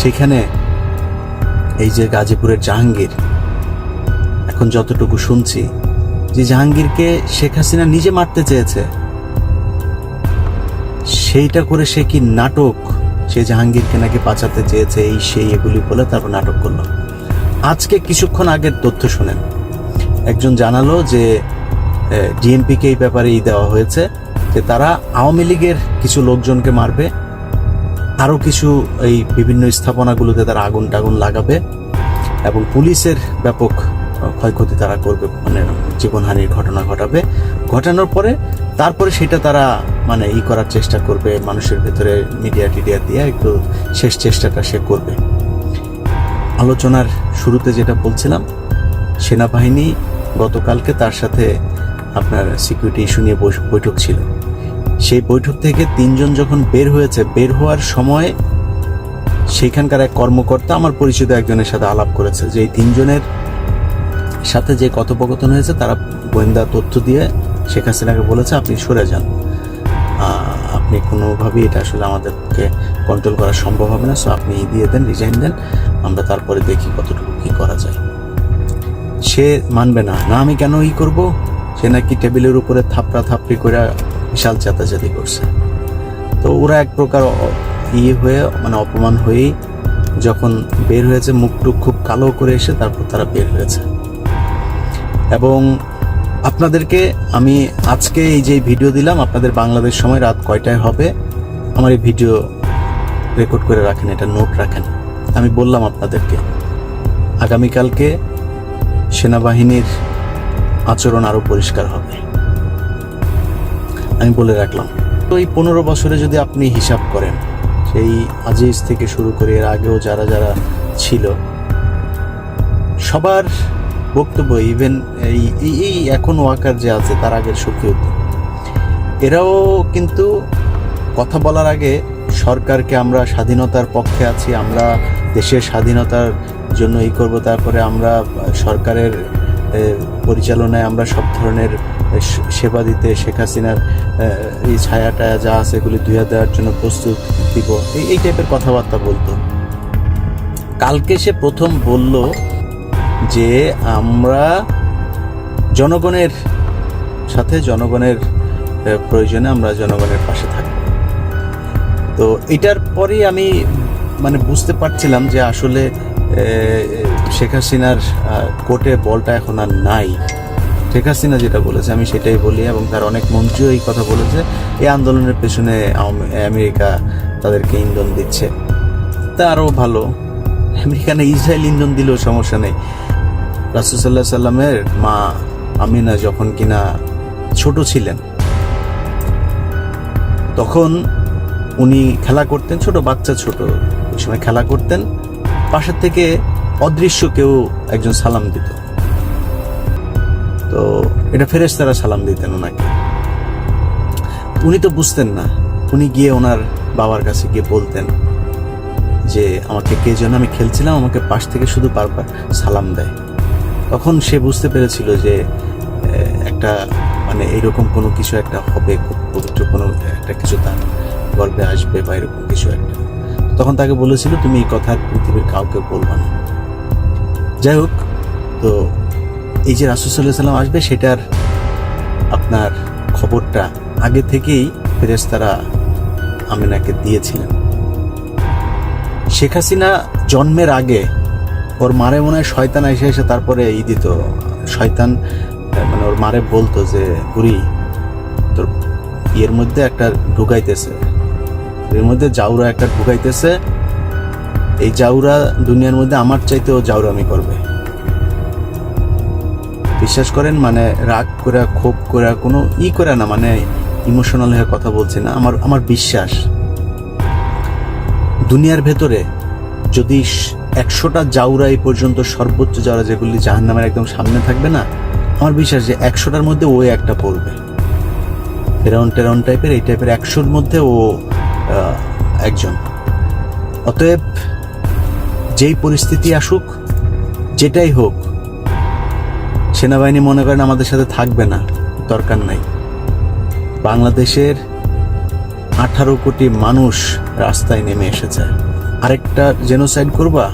সেখানে এই যে গাজীপুরের জাহাঙ্গীর, এখন যতটুকু শুনছি যে জাহাঙ্গীরকে শেখ হাসিনা নিজে মারতে চেয়েছে, সেইটা করে সে কি নাটক সে জাহাঙ্গীরকে নাকি বাঁচাতে চেয়েছে, এই সেই এগুলি বলে তারপর নাটক করল। আজকে কিছুক্ষণ আগের তথ্য শুনেন। একজন জানালো যে ডিএমপিকে এই ব্যাপারে ই দেওয়া হয়েছে যে তারা আওয়ামী লীগের কিছু লোকজনকে মারবে আরও কিছু এই বিভিন্ন স্থাপনাগুলোতে তারা আগুন টাগুন লাগাবে এবং পুলিশের ব্যাপক ক্ষয়ক্ষতি তারা করবে মানে জীবনহানির ঘটনা ঘটাবে। ঘটানোর পরে তারপরে সেটা তারা মানে ই করার চেষ্টা করবে, মানুষের ভেতরে মিডিয়া টিডিয়া দিয়ে একটু শেষ চেষ্টাটা সে করবে। আলোচনার শুরুতে যেটা বলছিলাম, সেনাবাহিনী গতকালকে তার সাথে আপনার সিকিউরিটি ইস্যু নিয়ে বৈঠক ছিল। সেই বৈঠক থেকে তিনজন যখন বের হয়েছে, বের হওয়ার সময় সেখানকার এক কর্মকর্তা আমার পরিচিত একজনের সাথে আলাপ করেছে যে এই তিনজনের সাথে যে কথোপকথন হয়েছে, তারা গোয়েন্দা তথ্য দিয়ে শেখ হাসিনাকে বলেছে, আপনি সরে যান। আপনি কোনোভাবেই এটা আসলে আমাদেরকে কন্ট্রোল করা সম্ভব হবে না সো আপনি দিয়ে দেন রিজাইন দেন, আমরা তারপরে দেখি কতটুকু কি করা যায়। সে মানবে না না, আমি কেন ই করব? সে নাকি টেবিলের উপরে থাপড়া থাপড়ি করে বিশাল চেতাচেতি করছে। তো ওরা এক প্রকার ইয়ে হয়ে মানে অপমান হয়েই যখন বের হয়েছে, মুখটুক খুব কালো করে এসে তারপর তারা বের হয়েছে। এবং আপনাদেরকে আমি আজকে এই যে ভিডিও দিলাম, আপনাদের বাংলাদেশ সময় রাত কয়টায় হবে? আমার এই ভিডিও রেকর্ড করে রাখেন, এটা নোট রাখেন। আমি বললাম আপনাদেরকে, আগামীকালকে সেনাবাহিনীর আচরণ আরও পরিষ্কার হবে। আমি বলে রাখলাম। তো এই পনেরো বছরে যদি আপনি হিসাব করেন, সেই আজিজ থেকে শুরু করে এর আগেও যারা যারা ছিল, সবার বক্তব্য ইভেন এই, এই- এখন ওয়াকার যে আছে, তার আগের সখীউদ্দিন এরাও কিন্তু কথা বলার আগে সরকারকে আমরা স্বাধীনতার পক্ষে আছি, আমরা দেশের স্বাধীনতার জন্য ই করব, তারপরে আমরা সরকারের পরিচালনায় আমরা সব ধরনের সেবা দিতে, শেখ হাসিনার এই ছায়াটা যা আছে এগুলি ধুয়ে দেওয়ার জন্য প্রস্তুত দিব। এই টাইপের কথাবার্তা বলতো। কালকে সে প্রথম বলল যে আমরা জনগণের সাথে, জনগণের প্রয়োজনে আমরা জনগণের পাশে থাকব। তো এটার পরেই আমি মানে বুঝতে পারছিলাম যে আসলে শেখ হাসিনার কোর্টে বলটা এখন আর নাই। শেখ হাসিনা যেটা বলেছে, আমি সেটাই বলি এবং তার অনেক মন্ত্রীও এই কথা বলেছে, এই আন্দোলনের পেছনে আমেরিকা তাদেরকে ইন্ধন দিচ্ছে। তা আরও ভালো আমেরিকা না ইসরায়েল ইন্ধন দিলেও সমস্যা নেই। রাসুসাল্লাহ সাল্লামের মা আমিনা যখন কিনা ছোট ছিলেন, তখন উনি খেলা করতেন, ছোট বাচ্চা ছোট, ওই সময় খেলা করতেন। পাশের থেকে অদৃশ্য কেউ একজন সালাম দিত। তো এটা ফেরেশতারা সালাম দিতেন ওনাকে। উনি তো বুঝতেন না, উনি গিয়ে ওনার বাবার কাছে গিয়ে বলতেন যে, আমাকে কে যেন আমি খেলছিলাম, আমাকে পাশ থেকে শুধু বারবার সালাম দেয়। তখন সে বুঝতে পেরেছিল যে একটা মানে এরকম কোনো কিছু একটা হবে, খুব পবিত্র কোনো একটা কিছু তার গল্পে আসবে বা এরকম কিছু একটা। তখন তাকে বলেছিল, তুমি এই কথা পৃথিবীর কাউকে বলবা না। যাই হোক, তো এই যে রাসুসাল্লাহ আসবে, সেটার আপনার খবরটা আগে থেকেই ফেরেস্তারা আমিনাকে দিয়েছিলেন। শেখ হাসিনা জন্মের আগে ওর মারে মনে হয় শয়তান এসে এসে তারপরে ই দিত। শয়তান মানে ওর মারে বলতো যে, বুড়ি, তোর ইয়ের মধ্যে একটা ঢুকাইতেছে। এর মধ্যে জাউরা একটা ঢুকাইতেছে। এই জাউরা দুনিয়ার মধ্যে আমার চাইতে ও জাউরামি করবে। বিশ্বাস করেন মানে রাগ করে ক্ষোভ করে কোনো ই করে না মানে ইমোশনাল হয়ে কথা বলছি না, আমার আমার বিশ্বাস। দুনিয়ার ভেতরে যদি একশোটা জাউরা এই পর্যন্ত সর্বোচ্চ জাউরা, যেগুলি জাহান নামের একদম সামনে থাকবে না, আমার বিশ্বাস যে একশোটার মধ্যে ও একটা পড়বে। ফেরাউন টেরাউন টাইপের, এই টাইপের একশোর মধ্যে ও একজন। অতএব যেই পরিস্থিতি আসুক, যেটাই হোক সেনাবাহিনী মনে করেন আমাদের সাথে থাকবে না, দরকার নাই। বাংলাদেশের আঠারো কোটি মানুষ রাস্তায় নেমে এসেছে। আরেকটা জেনোসাইড করবা,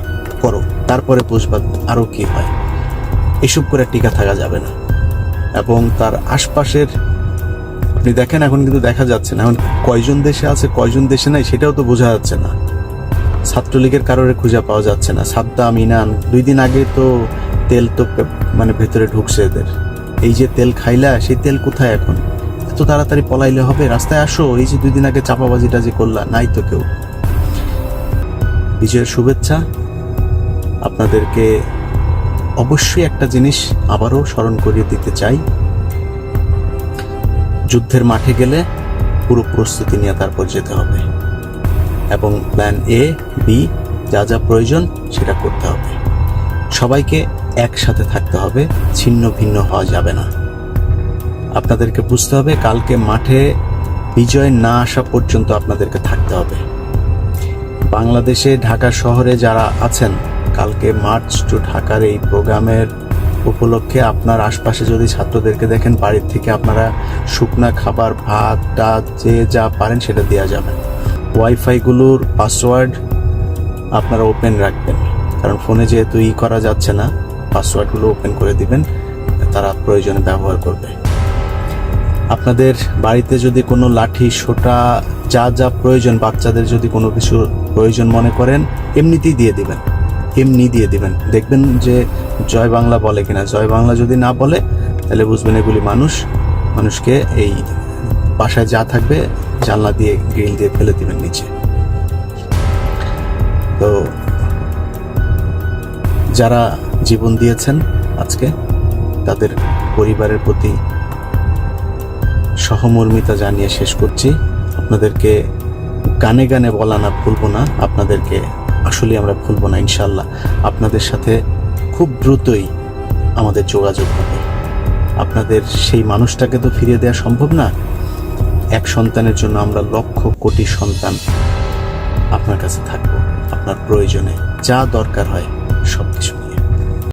করো, তারপরে বুঝবা আরও কি হয়। এসব করে টিকা থাকা যাবে না। এবং তার আশপাশের, আপনি দেখেন এখন কিন্তু দেখা যাচ্ছে না, এখন কয়জন দেশে আছে, কয়জন দেশে নাই, সেটাও তো বোঝা যাচ্ছে না। ছাত্রলীগের কারোরে খুঁজে পাওয়া যাচ্ছে না। সাদ্দাম, ইনান, দুই দিন আগে তো তেল তো মানে ভেতরে ঢুকছে এদের। এই যে তেল খাইলা, সেই তেল কোথায় এখন? এত তাড়াতাড়ি পলাইলে হবে? রাস্তায় আসো, এই যে দুই দিন আগে চাপাবাজিটা যে করলা, নাই তো কেউ। বিজয়ের শুভেচ্ছা। আপনাদেরকে অবশ্যই একটা জিনিস আবারও স্মরণ করিয়ে দিতে চাই। যুদ্ধের মাঠে গেলে পুরো প্রস্তুতি নিয়ে তারপর যেতে হবে। এবং প্ল্যান এ বি যা যা প্রয়োজন সেটা করতে হবে। সবাইকে একসাথে থাকতে হবে, ছিন্ন ভিন্ন হওয়া যাবে না। আপনাদেরকে বুঝতে হবে, কালকে মাঠে বিজয় না আসা পর্যন্ত আপনাদেরকে থাকতে হবে। বাংলাদেশে, ঢাকা শহরে যারা আছেন, কালকে মার্চ টু ঢাকার এই প্রোগ্রামের উপলক্ষে আপনার আশপাশে যদি ছাত্রদেরকে দেখেন, বাড়ির থেকে আপনারা শুকনা খাবার, ভাত টাত যে যা পারেন সেটা দেওয়া যাবে। ওয়াইফাইগুলোর পাসওয়ার্ড আপনারা ওপেন রাখবেন, কারণ ফোনে যেহেতু ই করা যাচ্ছে না পাসওয়ার্ডগুলো ওপেন করে দিবেন, তারা প্রয়োজনে ব্যবহার করবে। আপনাদের বাড়িতে যদি কোনো লাঠি, সোটা, যা যা প্রয়োজন, বাচ্চাদের যদি কোনো কিছু প্রয়োজন মনে করেন, এমনিতেই দিয়ে দিবেন। এমনি দিয়ে দিবেন। দেখবেন যে জয় বাংলা বলে কিনা। জয় বাংলা যদি না বলে, তাহলে বুঝবেন এগুলি মানুষ। মানুষকে এই বাসায় যা থাকবে, জানলা দিয়ে, গ্রিল দিয়ে ফেলে দিবেন নিচে। তো যারা জীবন দিয়েছেন আজকে তাদের পরিবারের প্রতি সহমর্মিতা জানিয়ে শেষ করছি। আপনাদেরকে গানে গানে বলা না ভুলবো না, আপনাদেরকে আসলে আমরা ভুলবো না ইনশাল্লাহ আপনাদের সাথে খুব দ্রুতই আমাদের যোগাযোগ হবে। আপনাদের সেই মানুষটাকে তো ফিরিয়ে দেওয়া সম্ভব না। এক সন্তানের জন্য আমরা লক্ষ কোটি সন্তান আপনার কাছে থাকব, আপনার প্রয়োজনে যা দরকার হয়।